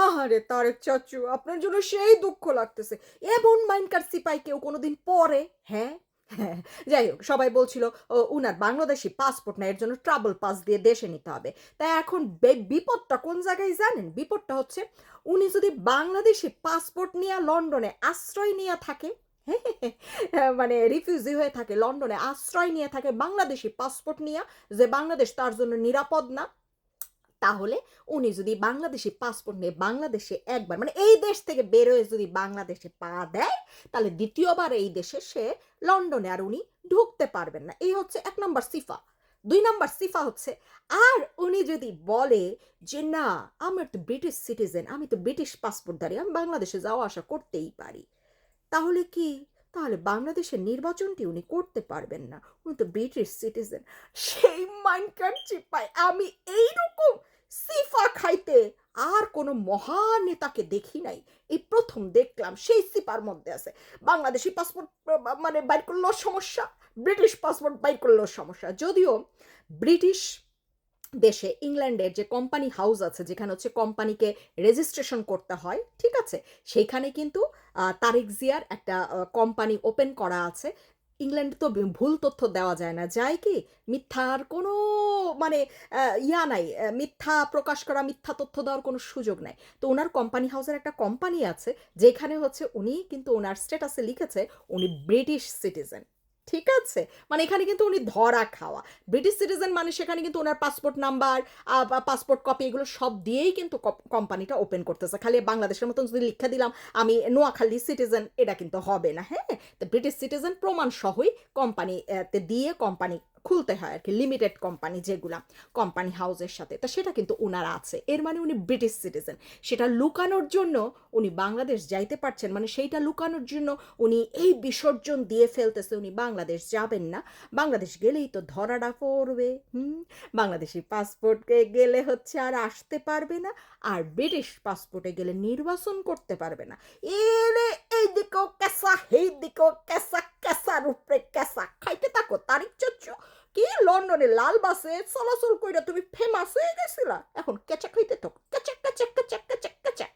আহারে তারেক চাচু, আপনার জন্য সেই দুঃখ লাগতেছে। এমন মাইনকার সিপাই কেউ কোনোদিন পরে? হ্যাঁ? হ্যাঁ। যাই হোক, সবাই বলছিল উনার বাংলাদেশি পাসপোর্ট না, এর জন্য ট্রাভেল পাস দিয়ে দেশে নিতে হবে। তাই এখন বিপদটা কোন জায়গায় জানেন? বিপদটা হচ্ছে, উনি যদি বাংলাদেশি পাসপোর্ট নিয়ে লন্ডনে আশ্রয় নিয়ে থাকে মানে রিফিউজি হয়ে থাকে, লন্ডনে আশ্রয় নিয়ে থাকে, বাংলাদেশি পাসপোর্ট নিয়ে, যে বাংলাদেশ তার জন্য নিরাপদ না তাহলে উনি যদি বাংলাদেশি পাসপোর্ট নিয়ে বাংলাদেশে একবার মানে এই দেশ থেকে বেরোয় যদি বাংলাদেশে পা দেয়, তাহলে দ্বিতীয়বার এই দেশে সে লন্ডনে আর উনি ঢুকতে পারবেন না। এই হচ্ছে এক নম্বর সিফা। দুই নম্বর সিফা হচ্ছে, আর উনি যদি বলে যে না, আমার তো ব্রিটিশ সিটিজেন আমি তো ব্রিটিশ পাসপোর্টধারী আমি বাংলাদেশে যাওয়া আসা করতেই পারি। তাহলে কি? তাহলে বাংলাদেশের নির্বাচনটি উনি করতে পারবেন না। উনি তো ব্রিটিশ সিটিজেন সেই মাইনকার চিপায় আমি এইরকম সিফা খাইতে আর কোনো মহানেতাকে দেখি নাই। এই প্রথম দেখলাম, সেই সিপার মধ্যে আছে। বাংলাদেশি পাসপোর্ট মানে বাইর করলেও সমস্যা, ব্রিটিশ পাসপোর্ট বাইর করলেও সমস্যা। যদিও ব্রিটিশ দেশে ইংল্যান্ডের যে কোম্পানি হাউস আছে, যেখানে হচ্ছে কোম্পানিকে রেজিস্ট্রেশন করতে হয়, ঠিক আছে? সেইখানে কিন্তু তারেক জিয়ার একটা কোম্পানি ওপেন করা আছে। ইংল্যান্ডে তো ভুল তথ্য দেওয়া যায় না। যায় কি? মিথ্যার কোনো মানে ইয়া নাই মিথ্যা প্রকাশ করা, মিথ্যা তথ্য দেওয়ার কোনো সুযোগ নাই। তো ওনার কোম্পানি হাউসের একটা কোম্পানি আছে, যেখানে হচ্ছে উনি কিন্তু ওনার স্ট্যাটাসে লিখেছে, উনি ব্রিটিশ সিটিজেন ঠিক আছে? মানে এখানে কিন্তু উনি ধরা খাওয়া। ব্রিটিশ সিটিজেন মানে সেখানে কিন্তু ওনার পাসপোর্ট নাম্বার পাসপোর্ট কপি এগুলো সব দিয়েই কিন্তু কোম্পানিটা ওপেন করতেছে। খালি বাংলাদেশের মতন যদি লিখে দিলাম, আমি নোয়াখালী সিটিজেন এটা কিন্তু হবে না হ্যাঁ? তো ব্রিটিশ সিটিজেন প্রমাণ সহই কোম্পানিতে দিয়ে কোম্পানি খুলতে হয় আর কি লিমিটেড কোম্পানি যেগুলা কোম্পানি হাউসের সাথে। তা সেটা কিন্তু ওনার আছে। এর মানে উনি ব্রিটিশ সিটিজেন সেটা লুকানোর জন্য উনি বাংলাদেশ যাইতে পারছেন মানে সেইটা লুকানোর জন্য উনি এই বিসর্জন দিয়ে ফেলতেছে উনি বাংলাদেশ যাবেন না। বাংলাদেশ গেলেই তো ধরাটা পড়বে, হুম? বাংলাদেশি পাসপোর্টে গেলে হচ্ছে আর আসতে পারবে না, আর ব্রিটিশ পাসপোর্টে গেলে নির্বাচন করতে পারবে না। এরে এই দিকেও কেসা এই দিকেও কেসা কেসার উপরে থাকো তারিখ কি লন্ডনে লাল বাসে চলাচল কইরা তুমি ফেমাস হয়ে গেছিলা? এখন কেচা খাইতে থাকো কেচা কেচা কেচা কেচা কেচা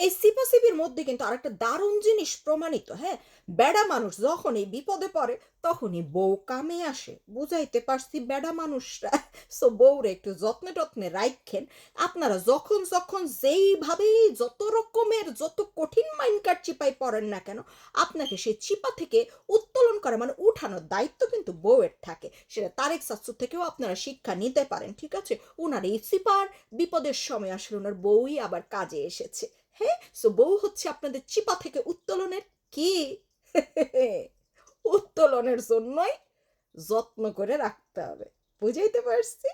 এই সিপাসিপির মধ্যে কিন্তু আরেকটা দারুণ জিনিস প্রমাণিত হ্যাঁ? বেড়া মানুষ যখনই বিপদে পড়ে, তখনই বউ কামে আসে। বুঝাইতে পারছি বেড়া মানুষরা। সো বউরে একটু যত্নে টত্নে রাখেন আপনারা যখন যখন যেইভাবেই যত রকমের যত কঠিন মাইনকার চিপাই পড়েন না কেন? আপনাকে সেই চিপা থেকে উত্তোলন করা মানে উঠানোর দায়িত্ব কিন্তু বউয়ের থাকে। সেটা তারেক সাসু থেকেও আপনারা শিক্ষা নিতে পারেন, ঠিক আছে? ওনার এই চিপার বিপদের সময় আসলে ওনার বউই আবার কাজে এসেছে। হ্যাঁ? সো বউ হচ্ছে আপনাদের চিপা থেকে উত্তোলনের কি? উত্তোলনের জন্যই যত্ন করে রাখতে হবে। বুঝাইতে পারছি?